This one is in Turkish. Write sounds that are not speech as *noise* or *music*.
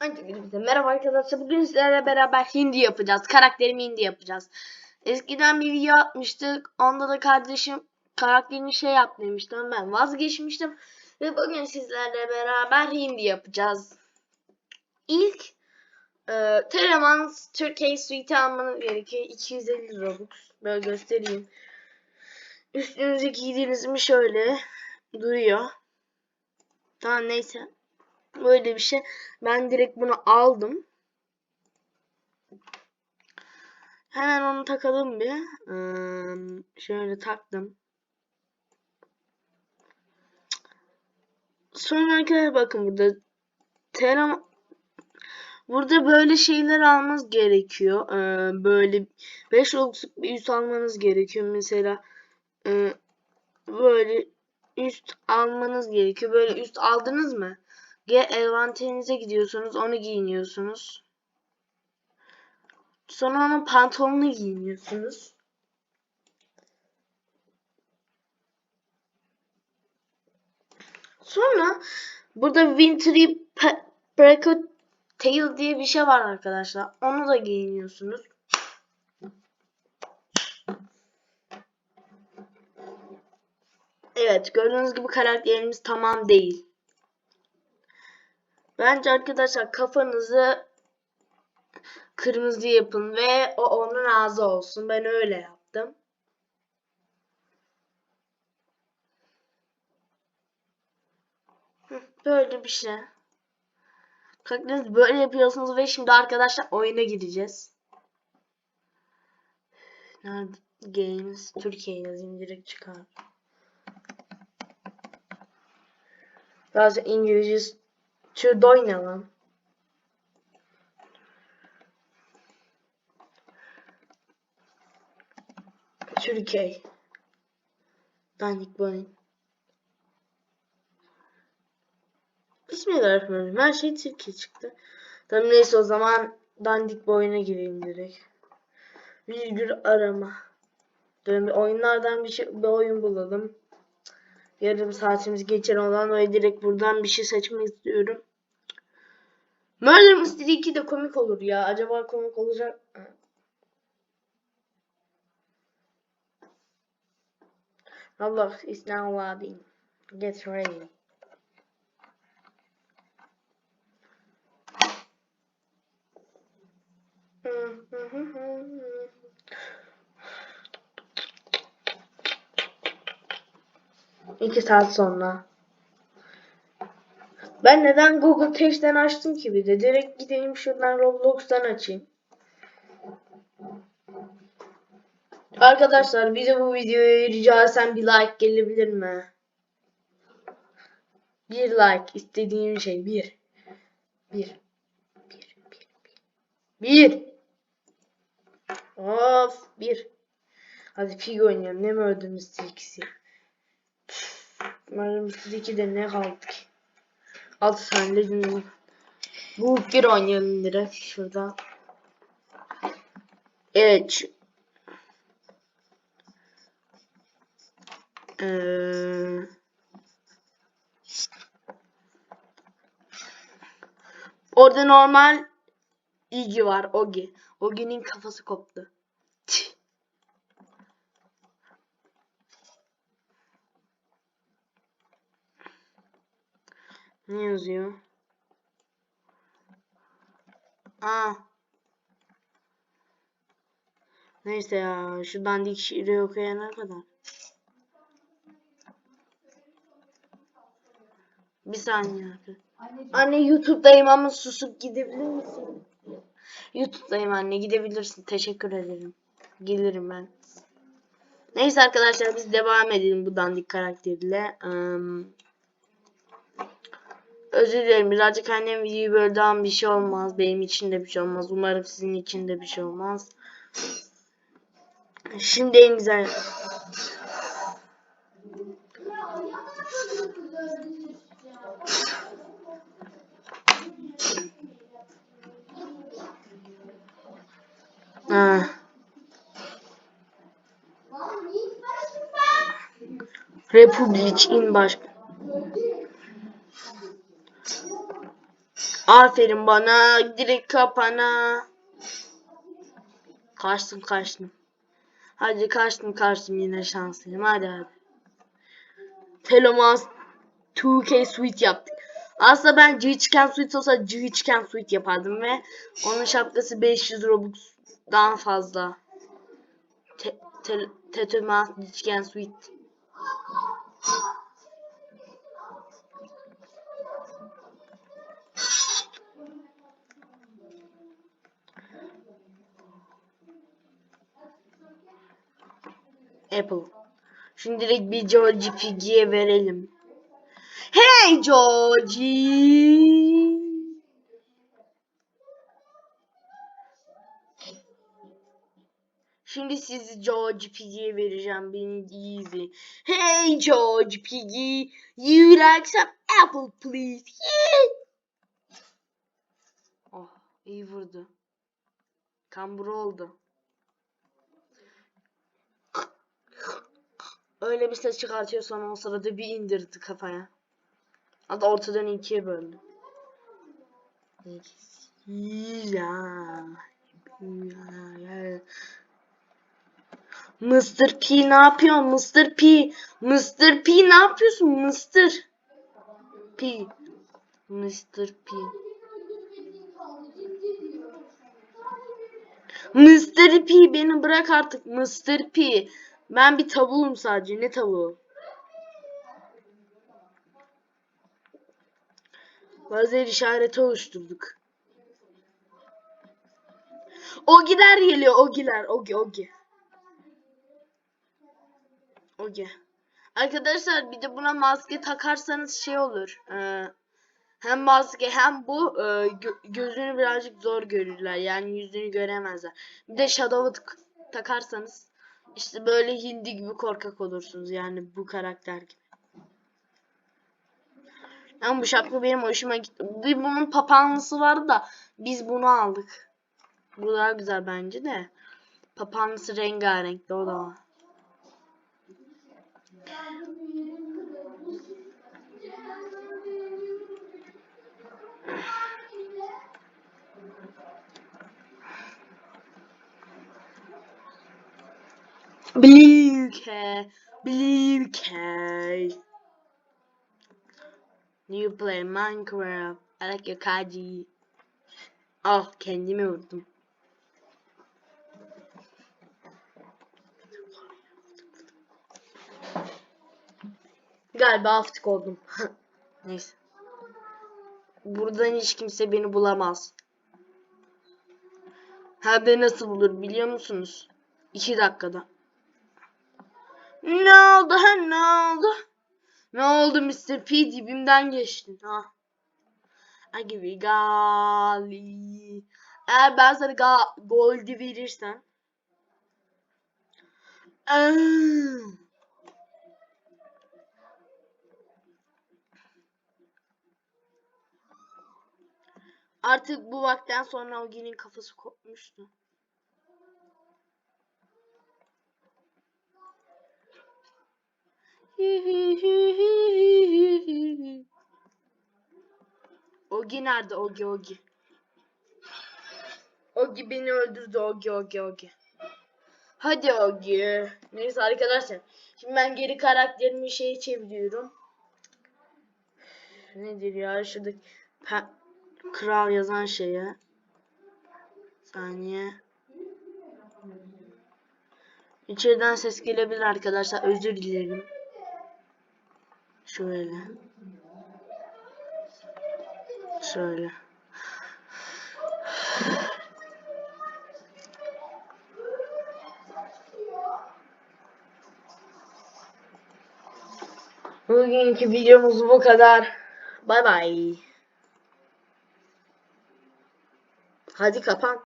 Öncelikle merhaba arkadaşlar. Bugün sizlerle beraber hindi yapacağız. Karakterimi hindi yapacağız. Eskiden bir video atmıştık. Onda da kardeşim karakterini şey yap demiştim. Ben vazgeçmiştim. Ve bugün sizlerle beraber hindi yapacağız. İlk e, Telemans Türkiye Suite'i almanız gerekiyor. 250 Robux. Böyle göstereyim. Üstünüze giydiğiniz mi şöyle duruyor. Tamam neyse. Böyle bir şey. Ben direkt bunu aldım. Hemen onu takalım bir. Ee, şöyle taktım. Sonra arkadaşlar bakın burada telam Burada böyle şeyler almanız gerekiyor. Ee, böyle 5 Robux'luk bir üst almanız gerekiyor. Mesela e, böyle üst almanız gerekiyor. Böyle üst aldınız mı? Envanterinize gidiyorsunuz. Onu giyiniyorsunuz. Sonra onun pantolonunu giyiniyorsunuz. Sonra burada Wintry Preco Tail diye bir şey var arkadaşlar. Onu da giyiniyorsunuz. Evet gördüğünüz gibi karakterimiz tamam değil. Bence arkadaşlar kafanızı kırmızı yapın ve o onun ağzı olsun. Ben öyle yaptım. Böyle bir şey. Karakterinizi böyle yapıyorsunuz ve şimdi arkadaşlar oyuna gideceğiz. Nerede? Games Türkiye yazayım direkt çıkar. Biraz İngilizce Şurada oynayalım. Türkiye. Dandik boyun. Bismillahirrahmanirrahim. Her şey Türkiye çıktı. Tamam neyse o zaman dandik boyuna gireyim direkt. Virgül arama. Dön oyunlardan bir şey bir oyun bulalım. Yarım saatimiz geçer olan o direkt buradan bir şey seçmek istiyorum. Murder Mystery 2 de komik olur ya. Acaba komik olacak Allah is now loading. Get ready. İki saat sonra. Ben neden Google Cash'ten açtım ki bir de? Direkt gideyim şuradan Roblox'tan açayım. Arkadaşlar bize bu videoya rica etsem bir like gelebilir mi? Bir like istediğim şey bir. Bir. Bir. Bir. Bir. bir. Of bir. Hadi pig oynayalım. Ne mi öldüğümüz ikisi? Umarım 2'de ne kaldı ki? 6 tane legendary. Bu bir oynayalım direkt şurada. Evet. Ee, orada normal ilgi var. Ogi. Ogi'nin kafası koptu. Ne yazıyor? Aa. Neyse ya. Şu dandik şiiri okuyana kadar. Bir saniye abi. Anne YouTube'dayım ama susup gidebilir misin? YouTube'dayım anne gidebilirsin. Teşekkür ederim. Gelirim ben. Neyse arkadaşlar biz devam edelim bu dandik karakteriyle. Um, Özür dilerim birazcık annem videoyu böldü ama bir şey olmaz. Benim için de bir şey olmaz. Umarım sizin için de bir şey olmaz. Şimdi en güzel... Ha. Republic in baş. Aferin bana. Direkt kapana. Kaçtım kaçtım. Hadi kaçtım kaçtım yine şanslıyım. Hadi hadi. Telomans 2K Suite yaptık. Aslında ben G Chicken Suite olsa G Chicken Suite yapardım ve onun şapkası 500 Robux'dan fazla. Te, te, Suite. Apple. Şimdi direkt bir Georgie Piggy'ye verelim. Hey Georgie. Şimdi sizi George Piggy'ye vereceğim. Beni iyi izleyin. Hey George Piggy. You like some apple please? Oh iyi vurdu. Kambur oldu. Öyle bir ses çıkartıyor sonra o sırada bir indirdi kafaya. Hatta ortadan ikiye böldü. Ya. Mr. P ne yapıyorsun? Mr. P. Mr. P ne yapıyorsun? Mr. P. Mr. P. Mr. P beni bırak artık. Mr. P. Ben bir tavuğum sadece. Ne tavuğu? Lazer işareti oluşturduk. Ogiler geliyor. Ogiler. Ogi ogi. Ogi. Arkadaşlar bir de buna maske takarsanız şey olur. Ee, hem maske hem bu e, gö- gözünü birazcık zor görürler. Yani yüzünü göremezler. Bir de shadow'u tık- takarsanız işte böyle hindi gibi korkak olursunuz. Yani bu karakter gibi. Ama bu şapka benim hoşuma gitti. Bir bunun papağanlısı vardı da biz bunu aldık. Bu daha güzel bence de. Papağanlısı rengarenkti o da var. Blue K. Blue K. You play Minecraft. I like your kaji. Ah kendimi vurdum. Galiba aftık oldum. *laughs* Neyse. Buradan hiç kimse beni bulamaz. Hem de nasıl bulur biliyor musunuz? 2 dakikada. Ne oldu ha ne oldu? Ne oldu Mr. P dibimden geçtin ha. I give you. Eğer ben sana ga goldi verirsem. Aa. Artık bu vaktten sonra o günün kafası kopmuştu. Ogi nerede? Ogi Ogi. Ogi beni öldürdü. Ogi Ogi Ogi. Hadi Ogi. Neyse arkadaşlar. Şimdi ben geri karakterimi şeye çeviriyorum. Nedir ya? Şurada pe- kral yazan şeye. Saniye. İçeriden ses gelebilir arkadaşlar. Özür dilerim. Şöyle. Şöyle. Bugünkü videomuz bu kadar. Bay bay. Hadi kapan.